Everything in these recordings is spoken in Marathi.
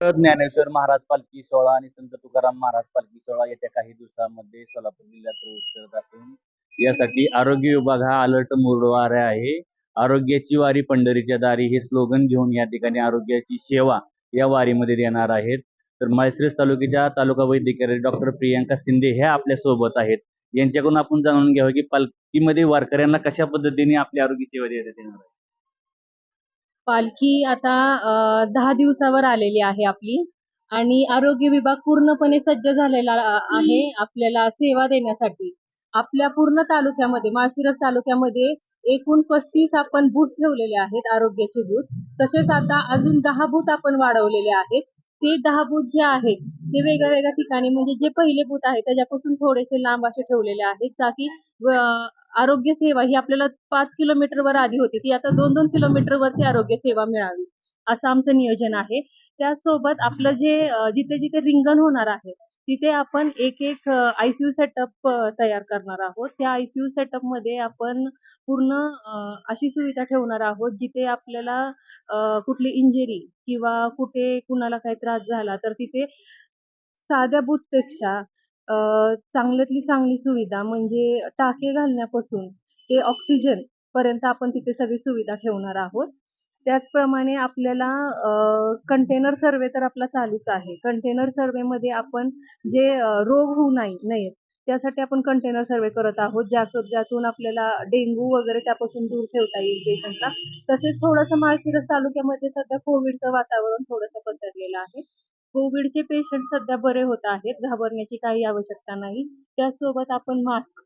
ज्ञानेश्वर महाराज पालखी सोहळा आणि संत तुकाराम महाराज पालखी सोहळा येत्या काही दिवसांमध्ये सोलापूर जिल्ह्यात प्रवेश करत असून यासाठी आरोग्य विभाग हा अलर्ट मोडवर आहे. आरोग्याची वारी पंढरीच्या दारी हे स्लोगन घेऊन या ठिकाणी आरोग्याची सेवा या वारीमध्ये देणार आहेत. तर माळशिरस तालुक्याच्या तालुका वैद्यकीय डॉक्टर प्रियांका शिंदे ह्या आपल्यासोबत आहेत. यांच्याकडून आपण जाणून घ्यावं की पालखीमध्ये वारकऱ्यांना कशा पद्धतीने आपली आरोग्य सेवा देण्यात येणार आहे. पालखी आता दहा दिवसावर आलेली आहे आपली. आणि आरोग्य विभाग पूर्णपणे सज्ज झालेला आहे आपल्याला सेवा देण्यासाठी. आपल्या पूर्ण तालुक्यामध्ये माळशिरस तालुक्यामध्ये एकूण पस्तीस आपण बूथ ठेवलेले आहेत आरोग्याचे बूथ. तसेच आता अजून दहा बूथ आपण वाढवलेले आहेत. ते दहा बूथ जे आहेत ते वेगळ्या वेगळ्या ठिकाणी म्हणजे जे पहिले बूथ आहे त्याच्यापासून थोडेसे लांब असे ठेवलेले आहेत ताकी आरोग्य सेवा ही आपल्याला पाच किलोमीटरवर आधी होती ती आता दोन दोन किलोमीटरवरती आरोग्य सेवा मिळावी असं आमचं नियोजन आहे. त्यासोबत आपलं जे जिथे जिथे रिंगण होणार आहे तिथे आपण एक एक आयसीयू सेटअप तयार करणार आहोत. त्या आयसीयू सेटअपमध्ये आपण पूर्ण अशी सुविधा ठेवणार आहोत जिथे आपल्याला कुठली इंजरी किंवा कुठे कुणाला काही त्रास झाला तर तिथे साध्या बूथपेक्षा चांगल्यातली चांगली सुविधा म्हणजे टाके घालण्यापासून ते ऑक्सिजन पर्यंत आपण तिथे सगळी सुविधा ठेवणार आहोत. त्याचप्रमाणे आपल्याला कंटेनर सर्वे तर आपला चालूच आहे. कंटेनर सर्वेमध्ये आपण जे रोग होऊ नाही नये त्यासाठी आपण कंटेनर सर्वे करत आहोत. ज्या ज्यातून आपल्याला डेंग्यू वगैरे त्यापासून दूर ठेवता येईल पेशंटला. तसेच थोडंसं माळशिरस तालुक्यामध्ये सध्या कोविडचं वातावरण थोडंसं पसरलेलं आहे. कोविडचे पेशंट सध्या बरे होत आहेत. घाबरण्याची काही आवश्यकता नाही. त्याचसोबत आपण मास्क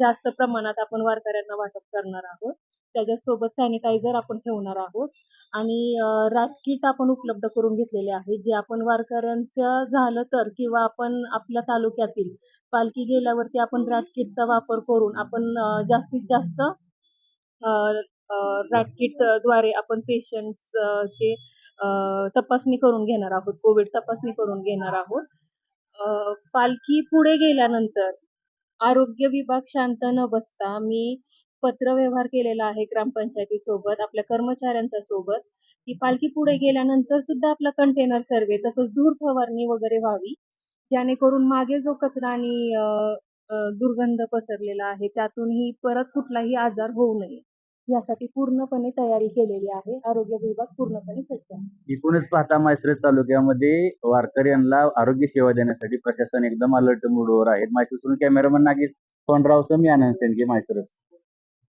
जास्त प्रमाणात आपण वारकऱ्यांना वाटप करणार आहोत. त्याच्यासोबत सॅनिटायझर आपण ठेवणार आहोत. आणि राजकीट आपण उपलब्ध करून घेतलेले आहे जे आपण वारकऱ्यांचं झालं तर किंवा आपण आपल्या तालुक्यातील पालखी गेल्यावरती आपण राजकीटचा वापर करून आपण जास्तीत जास्त रॅटकिट आपण पेशंट्सचे तपासणी करून घेणार आहोत. कोविड तपासणी करून घेणार आहोत. पालखी पुढे गेल्यानंतर आरोग्य विभाग शांत न बसता मी पत्रव्यवहार केलेला आहे ग्रामपंचायती सोबत आपल्या कर्मचाऱ्यांच्या सोबत. की पालखी पुढे गेल्यानंतर सुद्धा आपला कंटेनर सर्वे तसंच धूर फवारणी वगैरे व्हावी. जेणेकरून मागे जो कचरा आणि दुर्गंध पसरलेला आहे त्यातूनही परत कुठलाही आजार होऊ नये. यासाठी पूर्णपणे तयारी केलेली आहे. आरोग्य विभाग पूर्णपणे सज्ज आहे. एकूणच पाहता म्हैसूर तालुक्यामध्ये वारकऱ्यांना आरोग्य सेवा देण्यासाठी प्रशासन एकदम अलर्ट मोडवर आहे. माळशिरसून कॅमेरामन नागेश कोंडराव सम आनंद सेनगे माळशिरस